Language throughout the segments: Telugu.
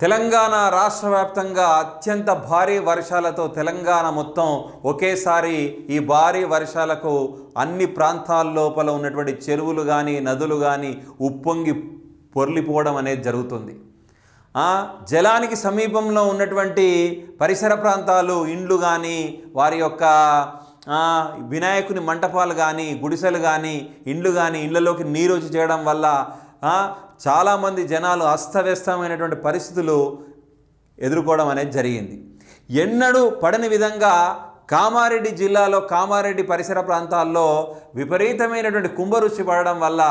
తెలంగాణ రాష్ట్ర వ్యాప్తంగా అత్యంత భారీ వర్షాలతో తెలంగాణ మొత్తం ఒకేసారి ఈ భారీ వర్షాలకు అన్ని ప్రాంతాల లోపల ఉన్నటువంటి చెరువులు కానీ నదులు కానీ ఉప్పొంగి పొర్లిపోవడం అనేది జరుగుతుంది. జలానికి సమీపంలో ఉన్నటువంటి పరిసర ప్రాంతాలు ఇండ్లు కానీ వారి యొక్క వినాయకుని మంటపాలు కానీ గుడిసెలు కానీ ఇండ్లు కానీ ఇళ్ళలోకి నీరు వచ్చి చేయడం వల్ల చాలామంది జనాలు అస్తవ్యస్తమైనటువంటి పరిస్థితులు ఎదుర్కోవడం అనేది జరిగింది. ఎన్నడూ పడని విధంగా కామారెడ్డి జిల్లాలో కామారెడ్డి పరిసర ప్రాంతాల్లో విపరీతమైనటువంటి కుంభరుచి పడడం వల్ల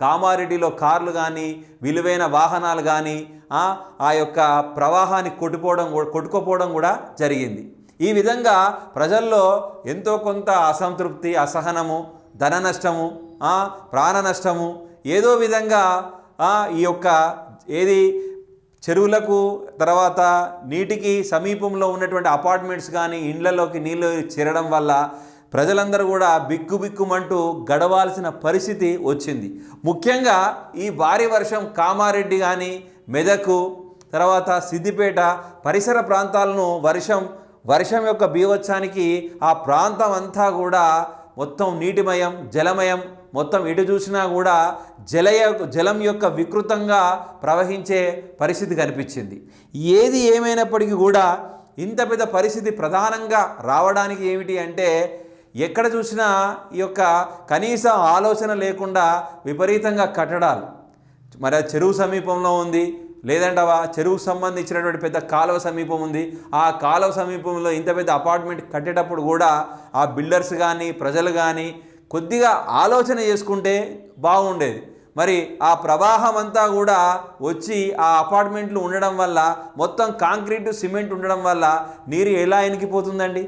కామారెడ్డిలో కార్లు కానీ విలువైన వాహనాలు కానీ ఆ యొక్క ప్రవాహాన్ని కొట్టుకోవడం కొట్టుకోపోవడం కొట్టుకుపోవడం కూడా జరిగింది. ఈ విధంగా ప్రజల్లో ఎంతో కొంత అసంతృప్తి అసహనము ధన నష్టము ప్రాణ నష్టము ఏదో విధంగా ఈ యొక్క ఏది చెరువులకు తర్వాత నీటికి సమీపంలో ఉన్నటువంటి అపార్ట్మెంట్స్ కానీ ఇండ్లలోకి నీళ్ళు చేరడం వల్ల ప్రజలందరూ కూడా బిక్కుబిక్కుమంటూ గడవాల్సిన పరిస్థితి వచ్చింది. ముఖ్యంగా ఈ భారీ వర్షం కామారెడ్డి కానీ మెదకు తర్వాత సిద్దిపేట పరిసర ప్రాంతాలను వర్షం వర్షం యొక్క బీవత్సానికి ఆ ప్రాంతం అంతా కూడా మొత్తం నీటిమయం జలమయం మొత్తం ఎటు చూసినా కూడా జలయ జలం యొక్క వికృతంగా ప్రవహించే పరిస్థితి కనిపించింది. ఏది ఏమైనప్పటికీ కూడా ఇంత పెద్ద పరిస్థితి ప్రధానంగా రావడానికి ఏమిటి అంటే ఎక్కడ చూసినా ఈ యొక్క కనీస ఆలోచన లేకుండా విపరీతంగా కట్టడాలు. మరి ఆ చెరువు సమీపంలో ఉంది లేదంటే చెరువుకు సంబంధించినటువంటి పెద్ద కాలువ సమీపం ఉంది. ఆ కాలువ సమీపంలో ఇంత పెద్ద అపార్ట్మెంట్ కట్టేటప్పుడు కూడా ఆ బిల్డర్స్ కానీ ప్రజలు కానీ కొద్దిగా ఆలోచన చేసుకుంటే బాగుండేది. మరి ఆ ప్రవాహం అంతా కూడా వచ్చి ఆ అపార్ట్మెంట్లు ఉండడం వల్ల మొత్తం కాంక్రీట్ సిమెంట్ ఉండడం వల్ల నీరు ఎలా ఇనికిపోతుందండి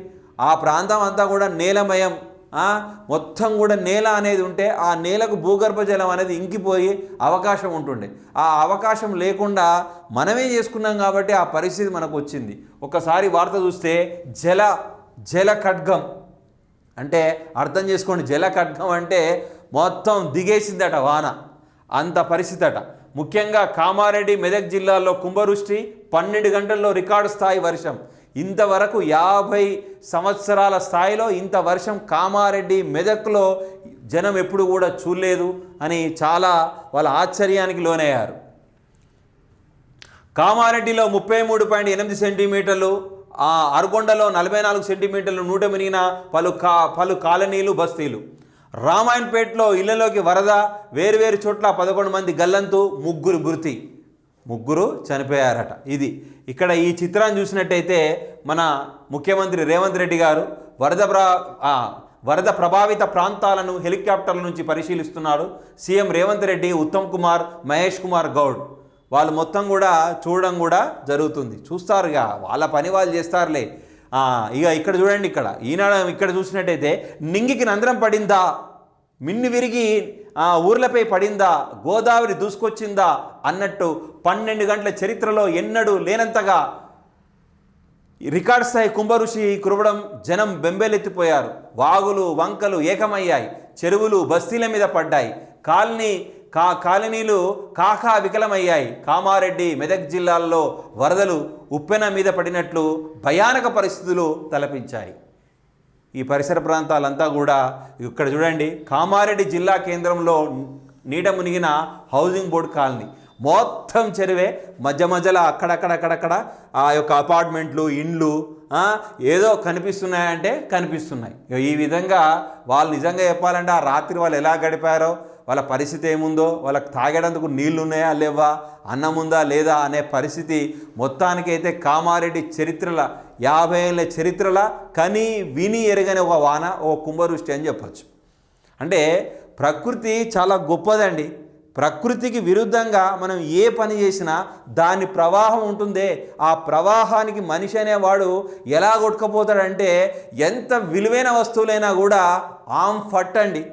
ఆ ప్రాంతం అంతా కూడా నేలమయం. మొత్తం కూడా నేల అనేది ఉంటే ఆ నేలకు భూగర్భ జలం అనేది ఇంకిపోయే అవకాశం ఉంటుండే. ఆ అవకాశం లేకుండా మనమే చేసుకున్నాం కాబట్టి ఆ పరిస్థితి మనకు వచ్చింది ఒకసారి వార్త చూస్తే జల జల ఖడ్గం. అంటే అర్థం చేసుకోండి జల ఖడ్గం అంటే మొత్తం దిగేసిందట వాన. అంత పరిస్థితి అట ముఖ్యంగా కామారెడ్డి మెదక్ జిల్లాలో కుంభవృష్టి పన్నెండు గంటల్లో రికార్డు స్థాయి వర్షం. ఇంతవరకు యాభై సంవత్సరాల స్థాయిలో ఇంత వర్షం కామారెడ్డి మెదక్లో జనం ఎప్పుడు కూడా చూడలేదు అని చాలా వాళ్ళ ఆశ్చర్యానికి లోనయ్యారు. కామారెడ్డిలో ముప్పై మూడు పాయింట్ ఎనిమిది సెంటీమీటర్లు ఆ, అరగొండలో నలభై నాలుగు సెంటీమీటర్లు నూట మినిగిన పలు కా పలు కాలనీలు బస్తీలు. రామాయణపేటలో ఇళ్ళలోకి వరద వేరువేరు చోట్ల పదకొండు మంది గల్లంతు ముగ్గురు మృతి. ముగ్గురు చనిపోయారట. ఇది. ఇక్కడ ఈ చిత్రాన్ని చూసినట్టయితే మన ముఖ్యమంత్రి రేవంత్ రెడ్డి గారు వరద ప్రా వరద ప్రభావిత ప్రాంతాలను హెలికాప్టర్ల నుంచి పరిశీలిస్తున్నారు. సీఎం రేవంత్ రెడ్డి ఉత్తమ్ కుమార్ మహేష్ కుమార్ గౌడ్. వాళ్ళు మొత్తం కూడా చూడడం కూడా జరుగుతుంది. చూస్తారు ఇక వాళ్ళ పని వాళ్ళు చేస్తారులే. ఇక ఇక్కడ చూడండి ఇక్కడ. ఈనాడు ఇక్కడ చూసినట్టయితే నింగికి నందరం పడిందా? మిన్ని విరిగి ఆ ఊర్లపై పడిందా? గోదావరి దూసుకొచ్చిందా? అన్నట్టు పన్నెండు గంటల చరిత్రలో ఎన్నడూ లేనంతగా రికార్డ్ స్థాయి కుంభఋషి కురవడం జనం బెంబేలెత్తిపోయారు. వాగులు వంకలు ఏకమయ్యాయి. చెరువులు బస్తీల మీద పడ్డాయి. కాలనీ కా కాలనీలు కాకా వికలమయ్యాయి. కామారెడ్డి మెదక్ జిల్లాల్లో వరదలు ఉప్పెన మీద పడినట్లు భయానక పరిస్థితులు తలపించాయి. ఈ పరిసర ప్రాంతాలంతా కూడా ఇక్కడ చూడండి కామారెడ్డి జిల్లా కేంద్రంలో నీట మునిగిన హౌసింగ్ బోర్డు కాలనీ. మొత్తం చెరువే మధ్య మధ్యలో అక్కడక్కడక్కడక్కడ ఆ యొక్క అపార్ట్మెంట్లు ఇండ్లు ఏదో కనిపిస్తున్నాయంటే కనిపిస్తున్నాయి. ఈ విధంగా వాళ్ళు నిజంగా చెప్పాలంటే ఆ రాత్రి వాళ్ళు ఎలా గడిపారో వాళ్ళ పరిస్థితి ఏముందో వాళ్ళకి తాగేటందుకు నీళ్ళు ఉన్నాయా లేవా అన్నం ఉందా లేదా అనే పరిస్థితి మొత్తానికైతే కామారెడ్డి చరిత్రల యాభై ఏళ్ళ చరిత్రల కని విని ఎరగని ఒక వాన ఓ కుంభవృష్టి అని చెప్పొచ్చు. అంటే ప్రకృతి చాలా గొప్పదండి. ప్రకృతికి విరుద్ధంగా మనం ఏ పని చేసినా దాని ప్రవాహం ఉంటుందే. ఆ ప్రవాహానికి మనిషి అనేవాడు ఎలా కొట్టుకపోతాడంటే ఎంత విలువైన వస్తువులైనా కూడా ఆమ్ ఫట్ అండి.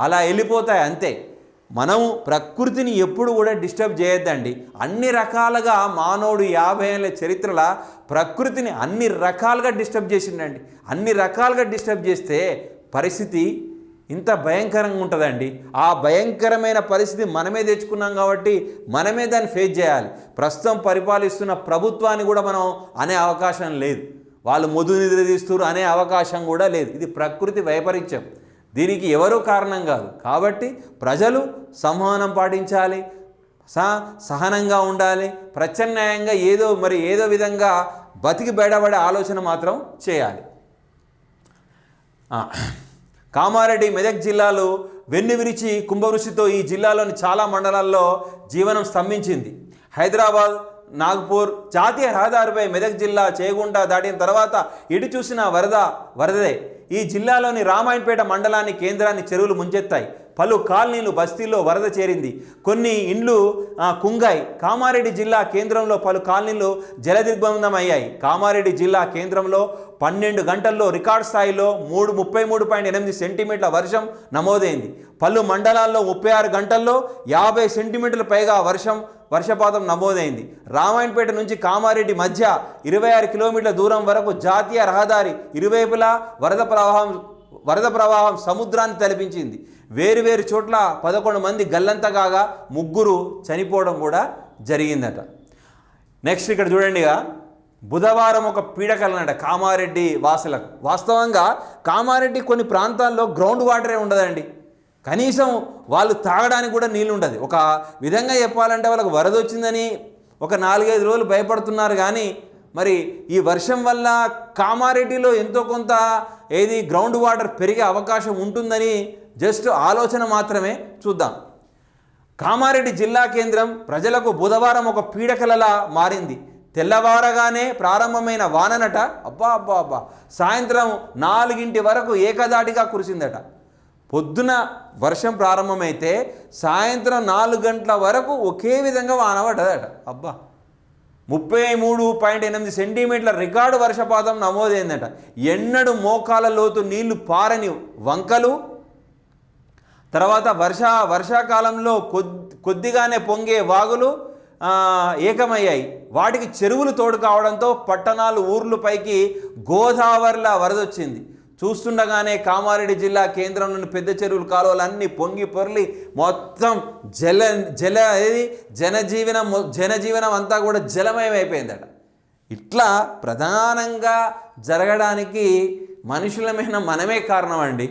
అలా వెళ్ళిపోతాయి అంతే. మనం ప్రకృతిని ఎప్పుడు కూడా డిస్టర్బ్ చేయొద్దండి. అన్ని రకాలుగా మానవుడు యాభై ఏళ్ళ చరిత్రల ప్రకృతిని అన్ని రకాలుగా డిస్టర్బ్ చేసిండండి. అన్ని రకాలుగా డిస్టర్బ్ చేస్తే పరిస్థితి ఇంత భయంకరంగా ఉంటుందండి. ఆ భయంకరమైన పరిస్థితి మనమే తెచ్చుకున్నాం కాబట్టి మనమే దాన్ని ఫేస్ చేయాలి. ప్రస్తుతం పరిపాలిస్తున్న ప్రభుత్వాన్ని కూడా మనం అనే అవకాశం లేదు. వాళ్ళు మొదు నిద్ర తీస్తున్నారు అనే అవకాశం కూడా లేదు. ఇది ప్రకృతి వైపరీత్యం. దీనికి ఎవరూ కారణం కాదు. కాబట్టి ప్రజలు సంవహనం పాటించాలి సహ సహనంగా ఉండాలి ప్రత్యామ్నాయంగా ఏదో మరి ఏదో విధంగా బతికి బయటపడే ఆలోచన మాత్రం చేయాలి. కామారెడ్డి మెదక్ జిల్లాలో వెన్నువిరిచి కుంభవృష్టితో ఈ జిల్లాలోని చాలా మండలాల్లో జీవనం స్తంభించింది. హైదరాబాద్ నాగ్పూర్ జాతీయ రహదారిపై మెదక్ జిల్లా చేగుంట దాటిన తర్వాత ఎటు చూసిన వరద వరదే ఈ జిల్లాలోని రామాయణపేట మండలాన్ని కేంద్రాన్ని చెరువులు ముంచెత్తాయి. పలు కాలనీలు బస్తీల్లో వరద చేరింది. కొన్ని ఇండ్లు కుంగాయి. కామారెడ్డి జిల్లా కేంద్రంలో పలు కాలనీలు జలదిగ్బంధమయ్యాయి. కామారెడ్డి జిల్లా కేంద్రంలో పన్నెండు గంటల్లో రికార్డ్ స్థాయిలో మూడు ముప్పై మూడు పాయింట్ ఎనిమిది సెంటీమీటర్ల వర్షం నమోదైంది. పలు మండలాల్లో ముప్పై ఆరు గంటల్లో యాభై సెంటీమీటర్ల పైగా వర్షం వర్షపాతం నమోదైంది. రామాయణపేట నుంచి కామారెడ్డి మధ్య ఇరవై ఆరు కిలోమీటర్ల దూరం వరకు జాతీయ రహదారి ఇరువైపులా వరద ప్రవాహం వరద ప్రవాహం సముద్రాన్ని తలపించింది. వేరువేరు చోట్ల పదకొండు మంది గల్లంత కాగా ముగ్గురు చనిపోవడం కూడా జరిగిందట. నెక్స్ట్ ఇక్కడ చూడండిగా బుధవారం ఒక పీడకలనట కామారెడ్డి వాసులకు. వాస్తవంగా కామారెడ్డి కొన్ని ప్రాంతాల్లో గ్రౌండ్ వాటరే ఉండదండి. కనీసం వాళ్ళు తాగడానికి కూడా నీళ్ళు ఉండదు ఒక విధంగా చెప్పాలంటే వాళ్ళకి వరద వచ్చిందని ఒక నాలుగైదు రోజులు భయపడుతున్నారు కానీ మరి ఈ వర్షం వల్ల కామారెడ్డిలో ఎంతో కొంత ఏది గ్రౌండ్ వాటర్ పెరిగే అవకాశం ఉంటుందని జస్ట్ ఆలోచన మాత్రమే చూద్దాం. కామారెడ్డి జిల్లా కేంద్రం ప్రజలకు బుధవారం ఒక పీడకలలా మారింది. తెల్లవారగానే ప్రారంభమైన వాననట అబ్బా అబ్బా అబ్బా సాయంత్రం నాలుగింటి వరకు ఏకదాటిగా కురిసిందట. పొద్దున వర్షం ప్రారంభమైతే సాయంత్రం నాలుగు గంటల వరకు ఒకే విధంగా వాన పడ్డదట. అబ్బా! ముప్పై మూడు పాయింట్ ఎనిమిది సెంటీమీటర్ల రికార్డు వర్షపాతం నమోదైందట. ఎన్నడు మోకాల లోతు నీళ్ళు పారని వంకలు. తర్వాత వర్ష వర్షాకాలంలో కొద్ది కొద్దిగానే పొంగే వాగులు ఏకమయ్యాయి. వాటికి చెరువులు తోడు కావడంతో పట్టణాలు ఊర్లు పైకి గోదావరిలా వరదొచ్చింది. చూస్తుండగానే కామారెడ్డి జిల్లా కేంద్రంలోని పెద్ద చెరువులు కాలువలన్నీ పొంగి పొరలి మొత్తం జల జల ఏది? జనజీవనం జనజీవనం అంతా కూడా జలమయం అయిపోయిందట. ఇట్లా ప్రధానంగా జరగడానికి మనుషులమైన మనమే కారణం అండి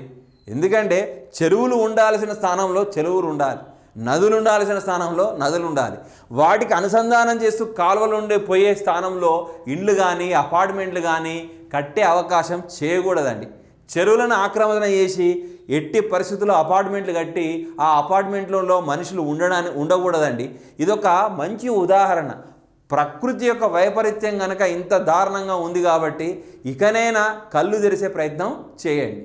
ఎందుకంటే చెరువులు ఉండాల్సిన స్థానంలో చెరువులు ఉండాలి. నదులు ఉండాల్సిన స్థానంలో నదులు ఉండాలి. వాటికి అనుసంధానం చేస్తూ కాలువలు ఉండే పోయే స్థానంలో ఇండ్లు కానీ అపార్ట్మెంట్లు కానీ కట్టే అవకాశం చేయకూడదండి. చెరువులను ఆక్రమణ చేసి ఎట్టి పరిస్థితుల్లో అపార్ట్మెంట్లు కట్టి ఆ అపార్ట్మెంట్లలో మనుషులు ఉండడానికి ఉండకూడదండి. ఇదొక మంచి ఉదాహరణ. ప్రకృతి యొక్క వైపరీత్యం కనుక ఇంత దారుణంగా ఉంది కాబట్టి ఇకనైనా కళ్ళు తెరిసే ప్రయత్నం చేయండి.